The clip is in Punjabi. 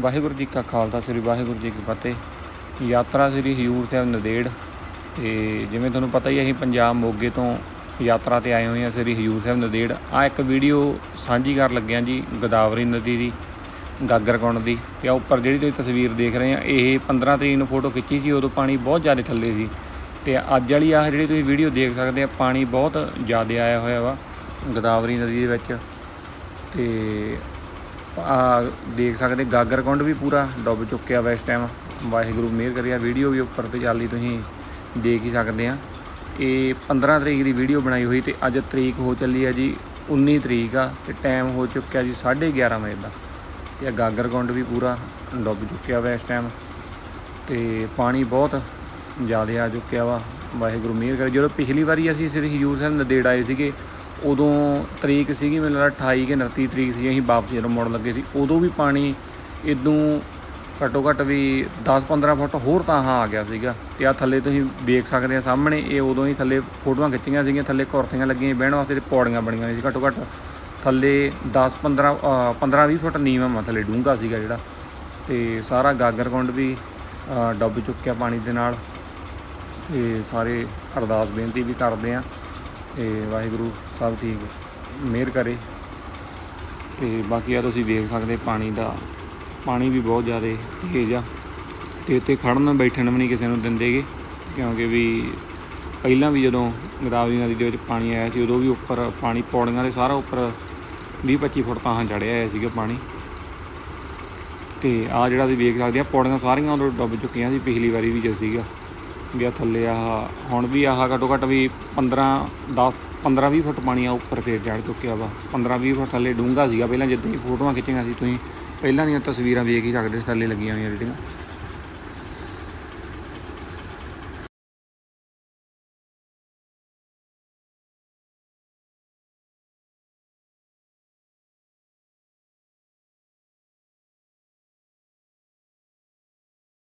ਵਾਹਿਗੁਰੂ ਜੀ ਕਾ ਖਾਲਸਾ, ਸ੍ਰੀ ਵਾਹਿਗੁਰੂ ਜੀ ਕੀ ਫਤਿਹ। ਯਾਤਰਾ ਸ੍ਰੀ ਹਜੂਰ ਸਾਹਿਬ ਨਦੇੜ। ਤੇ ਜਿਵੇਂ ਤੁਹਾਨੂੰ ਪਤਾ ਹੀ ਅਸੀਂ ਪੰਜਾਬ ਮੋਗੇ ਤੋਂ ਯਾਤਰਾ ਤੇ ਆਏ ਹੋਏ ਹਾਂ ਸ੍ਰੀ ਹਜੂਰ ਸਾਹਿਬ ਨਦੇੜ। ਆ ਇੱਕ ਵੀਡੀਓ ਸਾਂਝੀ ਕਰ ਲੱਗਿਆ ਜੀ, ਗੋਦਾਵਰੀ ਨਦੀ ਦੀ ਗਾਗਰਕੁੰਡ ਦੀ। ਤੇ ਆ ਉੱਪਰ ਜਿਹੜੀ ਤੁਸੀਂ ਤਸਵੀਰ ਦੇਖ ਰਹੇ ਆ ਇਹ 15 ਤਰੀਕ ਨੂੰ ਫੋਟੋ ਖਿੱਚੀ ਸੀ, ਉਦੋਂ ਪਾਣੀ ਬਹੁਤ ਜ਼ਿਆਦਾ ਥੱਲੇ ਸੀ। ਤੇ ਅੱਜ ਵਾਲੀ ਆਹ ਜਿਹੜੀ ਤੁਸੀਂ ਵੀਡੀਓ ਦੇਖ ਸਕਦੇ ਆ ਪਾਣੀ ਬਹੁਤ ਜ਼ਿਆਦਾ ਆਇਆ ਹੋਇਆ ਵਾ, ਗੋਦਾਵਰੀ ਨਦੀ ਦੇ ਵਿੱਚ। ਤੇ ਦੇਖ ਸਕਦੇ ਗਾਗਰਕੁੰਡ ਵੀ ਪੂਰਾ ਡੁੱਬ ਚੁੱਕਿਆ ਵਾ ਇਸ ਟਾਈਮ ਵਾਹਿਗੁਰੂ ਮਿਹਰ ਕਰਿਆ ਵੀਡੀਓ ਵੀ ਉੱਪਰ ਤੇ ਚੱਲਦੀ ਤੁਸੀਂ ਦੇਖ ਹੀ ਸਕਦੇ ਆ ਇਹ 15 ਤਰੀਕ ਦੀ ਵੀਡੀਓ ਬਣਾਈ ਹੋਈ ਤੇ ਅੱਜ ਤਰੀਕ ਹੋ ਚੱਲੀ ਆ ਜੀ 19 ਤਰੀਕ ਆ ਤੇ ਟਾਈਮ ਹੋ ਚੁੱਕਿਆ ਜੀ 11:30 ਵਜੇ ਦਾ। ਤੇ ਆ ਗਾਗਰਕੁੰਡ ਵੀ ਪੂਰਾ ਡੁੱਬ ਚੁੱਕਿਆ ਵਾ ਇਸ ਟਾਈਮ ਤੇ ਪਾਣੀ ਬਹੁਤ ਜ਼ਿਆਦਾ ਆ ਚੁੱਕਿਆ ਵਾ। ਵਾਹਿਗੁਰੂ ਮਿਹਰ ਕਰੇ, ਜਦੋਂ ਪਿਛਲੀ ਵਾਰੀ ਅਸੀਂ ਸ੍ਰੀ ਹਜੂਰ ਸਾਹਿਬ ਨਦੇੜ ਆਏ ਸੀਗੇ ਉਦੋਂ ਤਰੀਕ ਸੀਗੀ, ਮੈਨੂੰ ਲੱਗਦਾ 28 ਕਿ 29 ਤਰੀਕ ਸੀ ਅਸੀਂ ਵਾਪਸ ਜਦੋਂ ਮੁੜ ਲੱਗੇ ਸੀ। ਉਦੋਂ ਵੀ ਪਾਣੀ ਇਦੋਂ ਘੱਟੋ ਘੱਟ ਵੀ 10-15 ਫੁੱਟ ਹੋਰ ਤਾਂ ਹਾਂ ਆ ਗਿਆ ਸੀਗਾ ਤੇ ਆ ਥੱਲੇ ਤੁਸੀਂ ਦੇਖ ਸਕਦੇ ਆ ਸਾਹਮਣੇ, ਇਹ ਉਦੋਂ ਹੀ ਥੱਲੇ ਫੋਟੋਆਂ ਖਿੱਚੀਆਂ ਸੀਗੀਆਂ, ਥੱਲੇ ਕੁਰਸੀਆਂ ਲੱਗੀਆਂ ਬਹਿਣ ਵਾਸਤੇ ਤੇ ਪੌੜੀਆਂ ਬਣੀਆਂ ਹੋਈਆਂ ਸੀ। ਘੱਟੋ ਘੱਟ ਥੱਲੇ 10-15 15-20 ਫੁੱਟ ਨੀਵਾਂ ਵਾ ਥੱਲੇ ਡੂੰਘਾ ਸੀਗਾ ਜਿਹੜਾ ਤੇ ਸਾਰਾ ਗਾਗਰਕੁੰਡ ਵੀ ਡੁੱਬ ਚੁੱਕਿਆ ਪਾਣੀ ਦੇ ਨਾਲ ਤੇ ਸਾਰੇ ਅਰਦਾਸ ਬੇਨਤੀ ਵੀ ਕਰਦੇ ਆ। ਤੇ ਵਾਹਿਗੁਰੂ ਸਭ ਠੀਕ ਮਿਹਰ ਕਰੇ। ਤੇ ਬਾਕੀ ਆ ਤੁਸੀਂ ਵੇਖ ਸਕਦੇ ਪਾਣੀ ਦਾ, ਪਾਣੀ ਵੀ ਬਹੁਤ ਜ਼ਿਆਦਾ ਤੇਜ਼ ਆ। ਤੇ ਇੱਥੇ ਖੜਨ ਬੈਠਣ ਵੀ ਨਹੀਂ ਕਿਸੇ ਨੂੰ ਦਿੰਦੇਗੇ ਕਿਉਂਕਿ ਵੀ ਪਹਿਲਾਂ ਵੀ ਜਦੋਂ ਗੋਦਾਵਰੀ ਨਦੀ ਦੇ ਵਿੱਚ ਪਾਣੀ ਆਇਆ ਸੀ, ਉਦੋਂ ਵੀ ਉੱਪਰ ਪਾਣੀ ਪੌੜੀਆਂ ਦੇ ਸਾਰਾ ਉੱਪਰ 20 25 ਫੁੱਟ ਤਾਂ ਹਾਂ ਚੜਿਆ ਹੋਇਆ ਸੀਗਾ ਪਾਣੀ। ਤੇ ਆ ਜਿਹੜਾ ਤੁਸੀਂ ਵੇਖ ਸਕਦੇ ਆ, ਪੌੜੀਆਂ ਸਾਰੀਆਂ ਉਦੋਂ ਡੁੱਬ ਚੁੱਕੀਆਂ ਸੀ, ਪਿਛਲੀ ਵਾਰੀ ਵੀ ਜੋ ਸੀਗਾ। ਗਿਆ ਥੱਲੇ ਆਹ, ਹੁਣ ਵੀ ਆਹ ਘੱਟੋ ਘੱਟ ਵੀ 15 10 15 20 ਫੁੱਟ ਪਾਣੀ ਆ ਉੱਪਰ ਫੇਰ ਚੜ ਚੁੱਕਿਆ ਵਾ। 15 20 ਫੁੱਟ ਥੱਲੇ ਡੂੰਘਾ ਸੀਗਾ, ਪਹਿਲਾਂ ਜਿੱਦਾਂ ਹੀ ਫੋਟੋਆਂ ਖਿੱਚੀਆਂ ਸੀ ਤੁਸੀਂ, ਪਹਿਲਾਂ ਦੀਆਂ ਤਸਵੀਰਾਂ ਵੇਖ ਹੀ ਸਕਦੇ ਸੀ, ਥੱਲੇ ਲੱਗੀਆਂ ਹੋਈਆਂ ਜਿਹੜੀਆਂ।